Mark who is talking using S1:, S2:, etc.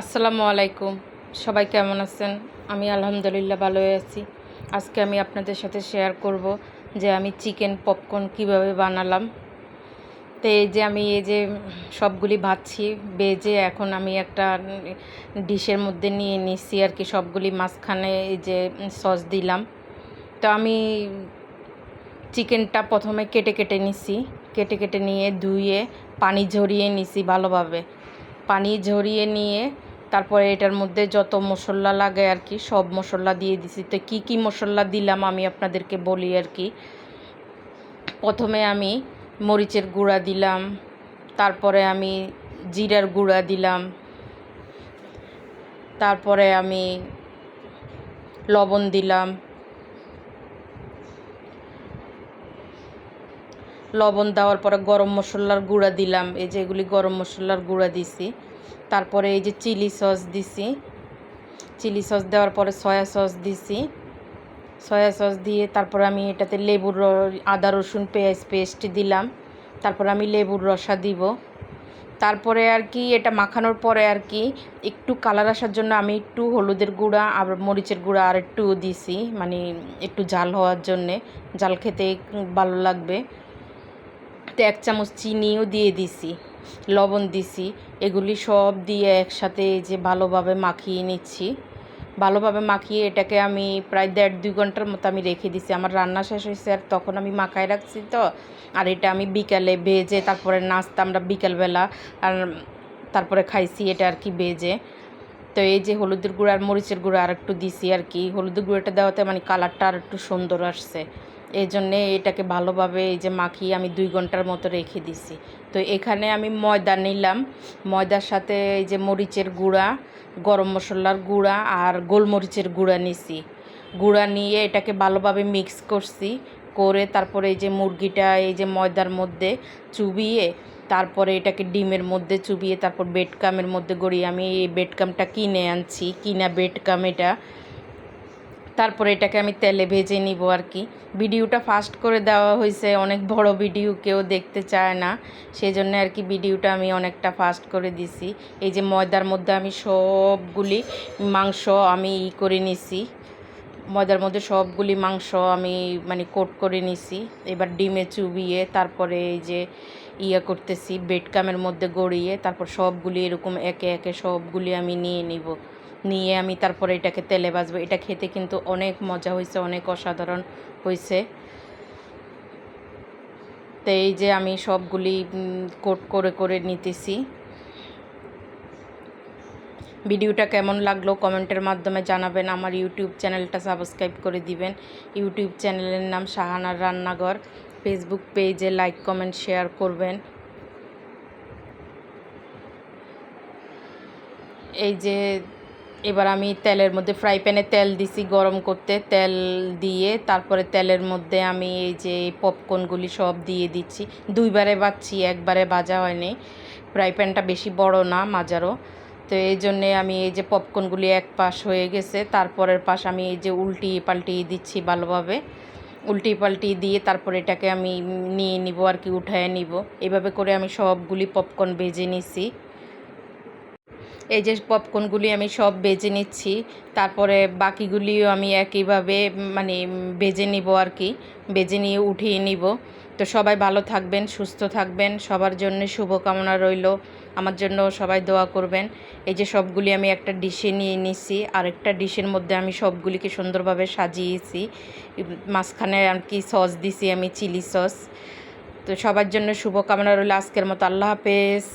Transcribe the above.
S1: আসসালামু আলাইকুম। সবাই কেমন আছেন? আমি আলহামদুলিল্লাহ ভালোই আছি। আজকে আমি আপনাদের সাথে শেয়ার করব যে আমি চিকেন পপকর্ন কীভাবে বানালাম। তো এই যে আমি এই যে সবগুলি ভাজছি, বেজে এখন আমি একটা ডিশের মধ্যে নিয়ে নিচ্ছি আর কি, সবগুলি মাঝখানে এই যে সস দিলাম। তো আমি চিকেনটা প্রথমে কেটে কেটে নিছি। কেটে কেটে নিয়ে ধুয়ে পানি ঝরিয়ে নিছি ভালোভাবে। পানি ঝরিয়ে নিয়ে তারপরে এটার মধ্যে যত মশলা লাগে আর কি, সব মশলা দিয়ে দিছি। তো কি কি মশলা দিলাম আমি আপনাদেরকে বলি আর কি। প্রথমে আমি মরিচের গুঁড়া দিলাম, তারপরে আমি জিরার গুঁড়া দিলাম, তারপরে আমি লবণ দিলাম লবণ দেওয়ার পরে গরম মশলার গুঁড়া দিলাম। এই যে এগুলি গরম মশলার গুঁড়া দিছি। তারপরে এই যে চিলি সস দিছি। চিলি সস দেওয়ার পরে সয়া সস দিছি। সয়া সস দিয়ে তারপরে আমি এটাতে লেবুর আদা, রসুন, পেঁয়াজ পেস্ট দিলাম। তারপরে আমি লেবুর রসা দিব। তারপরে আর কি, এটা মাখানোর পরে আর কি, একটু কালার আসার জন্য আমি একটু হলুদের গুঁড়া আর মরিচের গুঁড়া আর একটু দিছি। মানে একটু জাল হওয়ার জন্যে। জাল খেতে ভালো লাগবে। এক চামচ চিনিও দিয়ে দিছি, লবণ দিছি। এগুলি সব দিয়ে একসাথে যে ভালোভাবে মাখিয়ে নিচ্ছি। ভালোভাবে মাখিয়ে এটাকে আমি প্রায় দেড় দুই ঘণ্টার মতো আমি রেখে দিছি। আমার রান্না শেষ হয়েছে আর তখন আমি মাখায় রাখছি তো। আর এটা আমি বিকালে ভেজে তারপরে নাস্তা আমরা বিকালবেলা আর তারপরে খাইছি এটা আর কি ভেজে। তো এই যে হলুদের গুঁড়ো আর মরিচের গুঁড়ো আর একটু দিছি আর কি। হলুদের গুঁড়োটা দেওয়াতে মানে কালারটা আর একটু সুন্দর আসছে। এই জন্যে এটাকে ভালোভাবে এই যে মাখিয়ে আমি দুই ঘণ্টার মতো রেখে দিছি। তো এখানে আমি ময়দা নিলাম। ময়দার সাথে এই যে মরিচের গুঁড়া, গরম মশলার গুঁড়া আর গোলমরিচের গুঁড়া নিছি। গুঁড়া নিয়ে এটাকে ভালোভাবে মিক্স করছি, করে তারপরে এই যে মুরগিটা এই যে ময়দার মধ্যে চুবিয়ে, তারপরে এটাকে ডিমের মধ্যে চুবিয়ে, তারপর বেডকামের মধ্যে গড়িয়ে আমি এই বেডকামটা কিনে আনছি। কিনা বেডকাম এটা। তারপরে এটাকে আমি তেলে ভেজে নিব আর কি। ভিডিওটা ফাস্ট করে দেওয়া হয়েছে, অনেক বড় ভিডিও, কেউ দেখতে চায় না। সেই জন্য আর কি ভিডিওটা আমি অনেকটা ফাস্ট করে দিছি। এই যে ময়দার মধ্যে আমি সবগুলি মাংস আমি ই করে নিছি। ময়দার মধ্যে সবগুলি মাংস আমি মানে কোট করে নিছি। এবার ডিমে চুবিয়ে, তারপরে এই যে ইয়ে করতেছি বেডকামের মধ্যে গড়িয়ে, তারপর সবগুলি এরকম একে একে সবগুলি আমি নিয়ে নিব। নিয়ে আমি তারপরে এটাকে তেলে ভাজবো। এটা খেতে কিন্তু অনেক মজা হয়েছে অনেক অসাধারণ হয়েছে তো এই যে আমি সবগুলি কোট করে করে নিতেছি। ভিডিওটা কেমন লাগল কমেন্টের মাধ্যমে জানাবেন। আমার ইউটিউব চ্যানেলটা সাবস্ক্রাইব করে দিবেন। ইউটিউব চ্যানেলের নাম শাহানার রান্নাঘর। ফেসবুক পেজে লাইক, কমেন্ট, শেয়ার করবেন। এই যে এবার আমি তেলের মধ্যে ফ্রাই প্যানে তেল দিছি গরম করতে। তেল দিয়ে তারপরে তেলের মধ্যে আমি এই যে পপকর্নগুলি সব দিয়ে দিচ্ছি। দুইবারে বাচ্ছি একবারে ভাজা হয়নি। ফ্রাই প্যানটা বেশি বড় না মাজারও তো এই জন্যে আমি এই যে পপকর্নগুলি এক পাশ হয়ে গেছে। তারপরের পাশ আমি এই যে উল্টিয়ে পাল্টিয়ে দিচ্ছি ভালোভাবে। উল্টি পাল্টি দিয়ে তারপর এটাকে আমি নিয়ে নিব আর কি, উঠায় নিব। এভাবে করে আমি সবগুলি পপকর্ন ভেজে নিছি। এই যে পপকর্নগুলি আমি সব বেজে নিচ্ছি, তারপরে বাকিগুলিও আমি একইভাবে মানে বেজে নিব আর কি, বেজে নিয়ে উঠিয়ে নিব। তো সবাই ভালো থাকবেন, সুস্থ থাকবেন, সবার জন্য শুভকামনা রইল। আমার জন্য সবাই দোয়া করবেন। এই যে সবগুলি আমি একটা ডিশে নিয়ে নিছি, আরেকটা ডিশের মধ্যে আমি সবগুলিকে সুন্দরভাবে সাজিয়েছি। মাঝখানে আর কি সস দিছি আমি, চিলি সস। তো সবার জন্য শুভকামনা রইল। আজকের মতো আল্লাহ হাফেজ।